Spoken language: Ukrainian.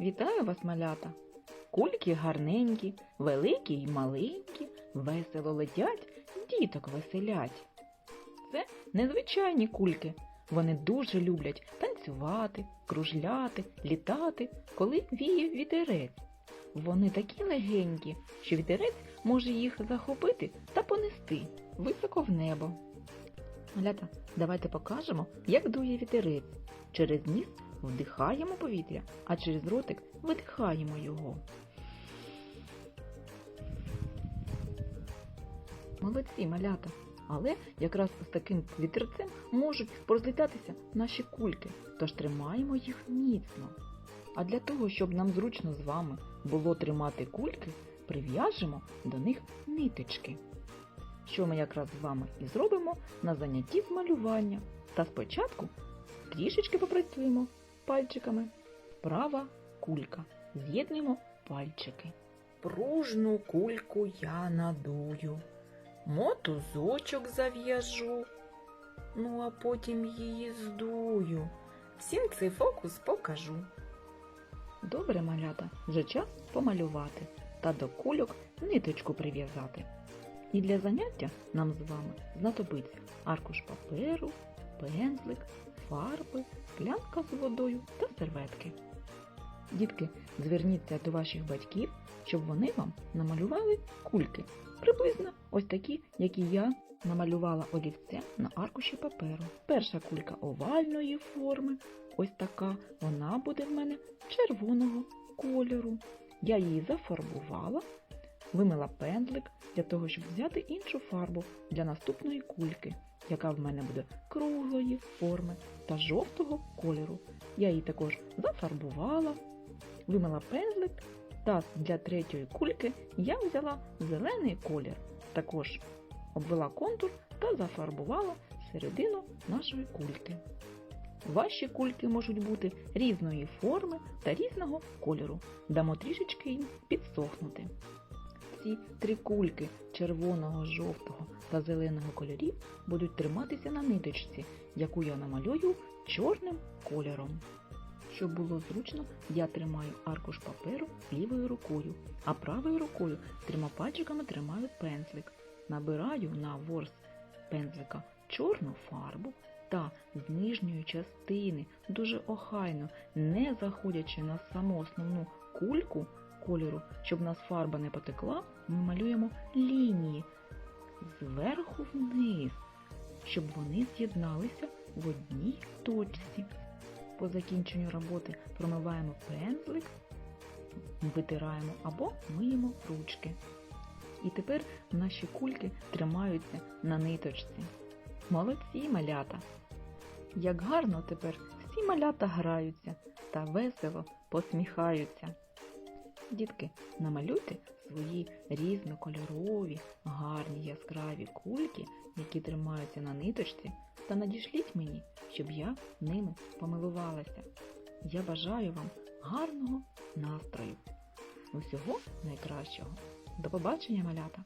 Вітаю вас, малята! Кульки гарненькі, великі й маленькі, весело летять, діток веселять. Це незвичайні кульки. Вони дуже люблять танцювати, кружляти, літати, коли віє вітерець. Вони такі легенькі, що вітерець може їх захопити та понести високо в небо. Малята, давайте покажемо, як дує вітерець. Через ніс вдихаємо повітря, а через ротик видихаємо його. Молодці, малята. Але якраз з таким вітерцем можуть розлітатися наші кульки, тож тримаємо їх міцно. А для того, щоб нам зручно з вами було тримати кульки, прив'яжемо до них ниточки. Що ми якраз з вами і зробимо на занятті з малювання. Та спочатку трішечки попрацюємо пальчиками. Права кулька. З'єднуємо пальчики. Пружну кульку я надую, мотузочок зав'яжу, ну а потім її здую. Всім цей фокус покажу. Добре, малята, вже час помалювати та до кульок ниточку прив'язати. І для заняття нам з вами знадобиться аркуш паперу, пензлик, фарби, склянка з водою та серветки. Дітки, зверніться до ваших батьків, щоб вони вам намалювали кульки. Приблизно ось такі, які я намалювала олівцем на аркуші паперу. Перша кулька овальної форми, ось така, вона буде в мене червоного кольору. Я її зафарбувала, вимила пензлик для того, щоб взяти іншу фарбу для наступної кульки, яка в мене буде круглої форми та жовтого кольору. Я її також зафарбувала, вимила пензлик та для третьої кульки я взяла зелений колір. Також обвела контур та зафарбувала середину нашої кульки. Ваші кульки можуть бути різної форми та різного кольору. Дамо трішечки їм підсохнути. Ці три кульки червоного, жовтого та зеленого кольорів будуть триматися на ниточці, яку я намалюю чорним кольором. Щоб було зручно, я тримаю аркуш паперу лівою рукою, а правою рукою трьома пальчиками тримаю пензлик. Набираю на ворс пензлика чорну фарбу та з нижньої частини дуже охайно, не заходячи на саму основну кульку кольору, щоб нас фарба не потекла, ми малюємо лінії зверху вниз, щоб вони з'єдналися в одній точці. По закінченню роботи промиваємо пензлик, витираємо або миємо ручки. І тепер наші кульки тримаються на ниточці. Молодці малята! Як гарно тепер всі малята граються та весело посміхаються. Дітки, намалюйте свої різнокольорові, гарні яскраві кульки, які тримаються на ниточці, та надішліть мені, щоб я ними помилувалася. Я бажаю вам гарного настрою. Усього найкращого. До побачення, малята!